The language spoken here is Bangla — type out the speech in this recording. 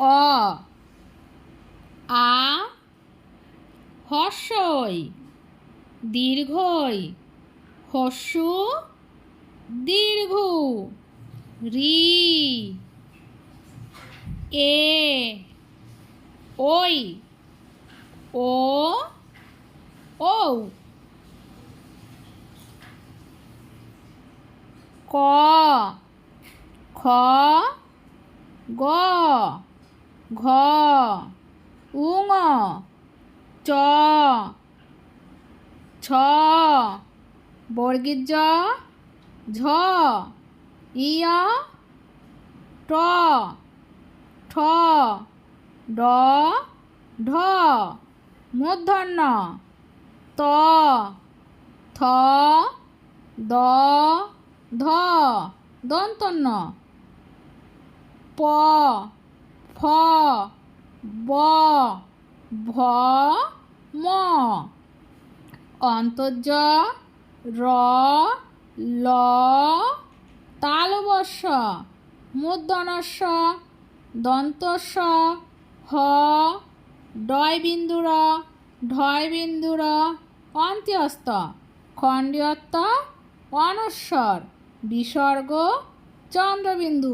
অ। আ। হর্ষই। দীর্ঘই। হস্যু দীর্ঘ। রি। এ। ওই। ও। ও ক। খ। গ। ঘ, উঙ, চ, ছ বর্গীর জ, ঝ ইয় ট, ঠ, ড, ঢ মূর্ধন্য ত, থ, দ, ধ, দন্তন্য, প ফ, ব, ভ, ম। অন্তর্জ র, ল তালবস্য মূর্ধনস্য দন্তস্য, হ ডয় বিন্দুর ঢয় বিন্দুর অন্ত্যস্ত, খণ্ডীয়ত্ব অনস্বর বিসর্গ, চন্দ্রবিন্দু।